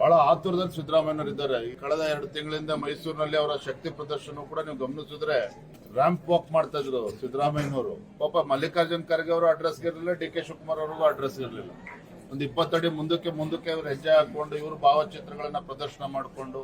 ಬಹಳ ಆತುರದಲ್ಲಿ ಸಿದ್ದರಾಮಯ್ಯನವರು ಇದ್ದಾರೆ. ಈ ಕಳೆದ ಎರಡು ತಿಂಗಳಿಂದ ಮೈಸೂರಿನಲ್ಲಿ ಅವರ ಶಕ್ತಿ ಪ್ರದರ್ಶನ ಕೂಡ ನೀವು ಗಮನಿಸಿದ್ರೆ ರ್ಯಾಂಪ್ ವಾಕ್ ಮಾಡ್ತಾ ಇದ್ರು ಸಿದ್ದರಾಮಯ್ಯನವರು. ಪಾಪ ಮಲ್ಲಿಕಾರ್ಜುನ್ ಖರ್ಗೆ ಅವರು ಅಡ್ರೆಸ್ ಇರಲಿಲ್ಲ, ಡಿ ಕೆ ಶಿವಕುಮಾರ್ ಅವರಿಗೂ ಅಡ್ರೆಸ್ ಇರಲಿಲ್ಲ. ಒಂದು ಇಪ್ಪತ್ತಡಿ ಮುಂದಕ್ಕೆ ಮುಂದಕ್ಕೆ ಇವರು ಹೆಜ್ಜೆ ಹಾಕೊಂಡು ಇವರು ಭಾವಚಿತ್ರಗಳನ್ನ ಪ್ರದರ್ಶನ ಮಾಡಿಕೊಂಡು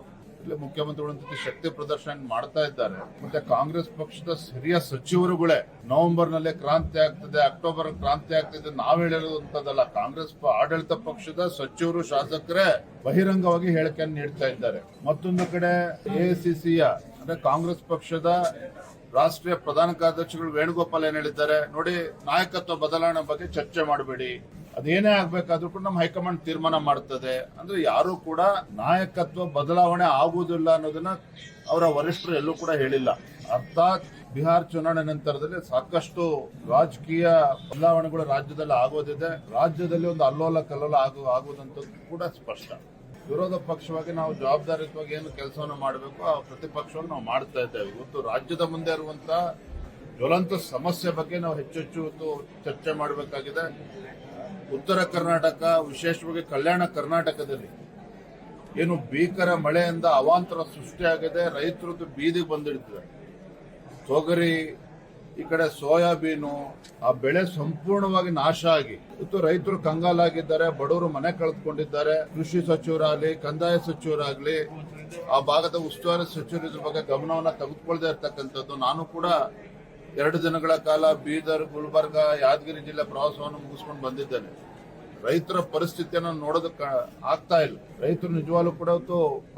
ಜೊತೆ ಶಕ್ತಿ ಪ್ರದರ್ಶನ ಮಾಡ್ತಾ ಇದ್ದಾರೆ. ಮತ್ತೆ ಕಾಂಗ್ರೆಸ್ ಪಕ್ಷದ ಹಿರಿಯ ಸಚಿವರುಗಳೇ ನವೆಂಬರ್ನಲ್ಲಿ ಕ್ರಾಂತಿ ಆಗ್ತದೆ ಅಕ್ಟೋಬರ್ ಕ್ರಾಂತಿ ಆಗ್ತದೆ, ನಾವ್ ಹೇಳಿರುವಂತದಲ್ಲ ಕಾಂಗ್ರೆಸ್ ಆಡಳಿತ ಪಕ್ಷದ ಸಚಿವರು, ಶಾಸಕರೇ ಬಹಿರಂಗವಾಗಿ ಹೇಳಿಕೆಯನ್ನು ನೀಡ್ತಾ ಇದ್ದಾರೆ. ಮತ್ತೊಂದು ಕಡೆ ಎಐಸಿಸಿಯ ಅಂದ್ರೆ ಕಾಂಗ್ರೆಸ್ ಪಕ್ಷದ ರಾಷ್ಟ್ರೀಯ ಪ್ರಧಾನ ಕಾರ್ಯದರ್ಶಿಗಳು ವೇಣುಗೋಪಾಲ್ ಏನ್ ಹೇಳಿದ್ದಾರೆ, ನೋಡಿ ನಾಯಕತ್ವ ಬದಲಾವಣೆ ಬಗ್ಗೆ ಚರ್ಚೆ ಮಾಡಬೇಡಿ. ಅದೇನೇ ಆಗ್ಬೇಕಾದ್ರೂ ಕೂಡ ನಮ್ಮ ಹೈಕಮಾಂಡ್ ತೀರ್ಮಾನ ಮಾಡ್ತದೆ. ಅಂದ್ರೆ ಯಾರು ಕೂಡ ನಾಯಕತ್ವ ಬದಲಾವಣೆ ಆಗುವುದಿಲ್ಲ ಅನ್ನೋದನ್ನ ಅವರ ವರಿಷ್ಠರು ಎಲ್ಲೂ ಕೂಡ ಹೇಳಿಲ್ಲ. ಅರ್ಥಾತ್ ಬಿಹಾರ್ ಚುನಾವಣೆ ನಂತರದಲ್ಲಿ ಸಾಕಷ್ಟು ರಾಜಕೀಯ ಬದಲಾವಣೆಗಳು ರಾಜ್ಯದಲ್ಲಿ ಆಗೋದಿದೆ. ರಾಜ್ಯದಲ್ಲಿ ಒಂದು ಅಲ್ಲೋಲ ಕಲ್ಲೋಲ ಆಗು ಆಗುವುದಂತದ್ದು ಕೂಡ ಸ್ಪಷ್ಟ. ವಿರೋಧ ಪಕ್ಷವಾಗಿ ನಾವು ಜವಾಬ್ದಾರಿಯುತವಾಗಿ ಏನು ಕೆಲಸವನ್ನು ಮಾಡಬೇಕು, ಆ ಪ್ರತಿಪಕ್ಷವನ್ನು ನಾವು ಮಾಡ್ತಾ ಇದ್ದೇವೆ. ಇವತ್ತು ರಾಜ್ಯದ ಮುಂದೆ ಇರುವಂತಹ ಜ್ವಲಂತ ಸಮಸ್ಯೆ ಬಗ್ಗೆ ನಾವು ಹೆಚ್ಚೆಚ್ಚು ಹೆಚ್ಚು ಇವತ್ತು ಚರ್ಚೆ ಮಾಡಬೇಕಾಗಿದೆ. ಉತ್ತರ ಕರ್ನಾಟಕ, ವಿಶೇಷವಾಗಿ ಕಲ್ಯಾಣ ಕರ್ನಾಟಕದಲ್ಲಿ ಏನು ಭೀಕರ ಮಳೆಯಿಂದ ಅವಾಂತರ ಸೃಷ್ಟಿಯಾಗಿದೆ, ರೈತರದ್ದು ಬೀದಿಗೆ ಬಂದಿಡ್ತಿದ್ದಾರೆ ತೊಗರಿ ಈ ಕಡೆ ಸೋಯಾಬೀನು, ಆ ಬೆಳೆ ಸಂಪೂರ್ಣವಾಗಿ ನಾಶ ಆಗಿ. ಇವತ್ತು ರೈತರು ಕಂಗಾಲಾಗಿದ್ದಾರೆ, ಬಡವರು ಮನೆ ಕಳೆದುಕೊಂಡಿದ್ದಾರೆ. ಕೃಷಿ ಸಚಿವರಾಗ್ಲಿ, ಕಂದಾಯ ಸಚಿವರಾಗ್ಲಿ, ಆ ಭಾಗದ ಉಸ್ತುವಾರಿ ಸಚಿವರು ಇದ್ರ ಬಗ್ಗೆ ಗಮನವನ್ನ ತೆಗೆದುಕೊಳ್ಳದೆ ಇರ್ತಕ್ಕಂಥದ್ದು. ನಾನು ಕೂಡ ಎರಡು ದಿನಗಳ ಕಾಲ ಬೀದರ್, ಗುಲ್ಬರ್ಗ, ಯಾದಗಿರಿ ಜಿಲ್ಲೆ ಪ್ರವಾಸವನ್ನು ಮುಗಿಸ್ಕೊಂಡು ಬಂದಿದ್ದೇನೆ. ರೈತರ ಪರಿಸ್ಥಿತಿಯನ್ನು ನೋಡೋದಕ್ಕೆ ಆಗ್ತಾ ಇಲ್ಲ. ರೈತರು ನಿಜವಾಗ್ಲೂ ಕೂಡ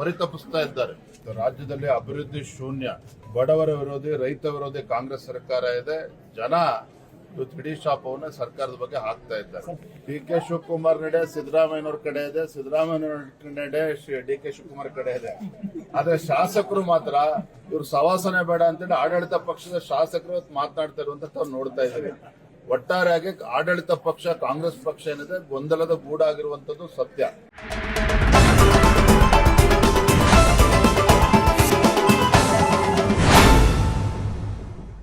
ಪರಿತಪಿಸ್ತಾ ಇದ್ದಾರೆ. ರಾಜ್ಯದಲ್ಲಿ ಅಭಿವೃದ್ಧಿ ಶೂನ್ಯ. ಬಡವರ ವಿರೋಧಿ, ರೈತ ವಿರೋಧಿ, ಕಾಂಗ್ರೆಸ್ ಸರ್ಕಾರ ಇದೆ. ಜನ ತಿಡಿ ಶಾಪವನ್ನು ಸರ್ಕಾರದ ಬಗ್ಗೆ ಹಾಕ್ತಾ ಇದ್ದಾರೆ. ಡಿ ಕೆ ಶಿವಕುಮಾರ್ ನಡೆ, ಸಿದ್ದರಾಮಯ್ಯನವ್ರ ಕಡೆ ಇದೆ. ಸಿದ್ದರಾಮಯ್ಯನವ್ರ ನಡೆ ಡಿ ಕೆ ಶಿವಕುಮಾರ್ ಕಡೆ ಇದೆ. ಆದ್ರೆ ಶಾಸಕರು ಮಾತ್ರ, ಇವ್ರು ಸವಾಸನೆ ಬೇಡ ಅಂತೇಳಿ ಆಡಳಿತ ಪಕ್ಷದ ಶಾಸಕರು ಮಾತನಾಡ್ತಾ ಇರುವಂತ ನೋಡ್ತಾ ಇದ್ದಾರೆ. ಒಟ್ಟಾರೆಯಾಗಿ ಆಡಳಿತ ಪಕ್ಷ ಕಾಂಗ್ರೆಸ್ ಪಕ್ಷ ಏನಿದೆ ಗೊಂದಲದ ಗೂಡಾಗಿರುವಂತದ್ದು ಸತ್ಯ.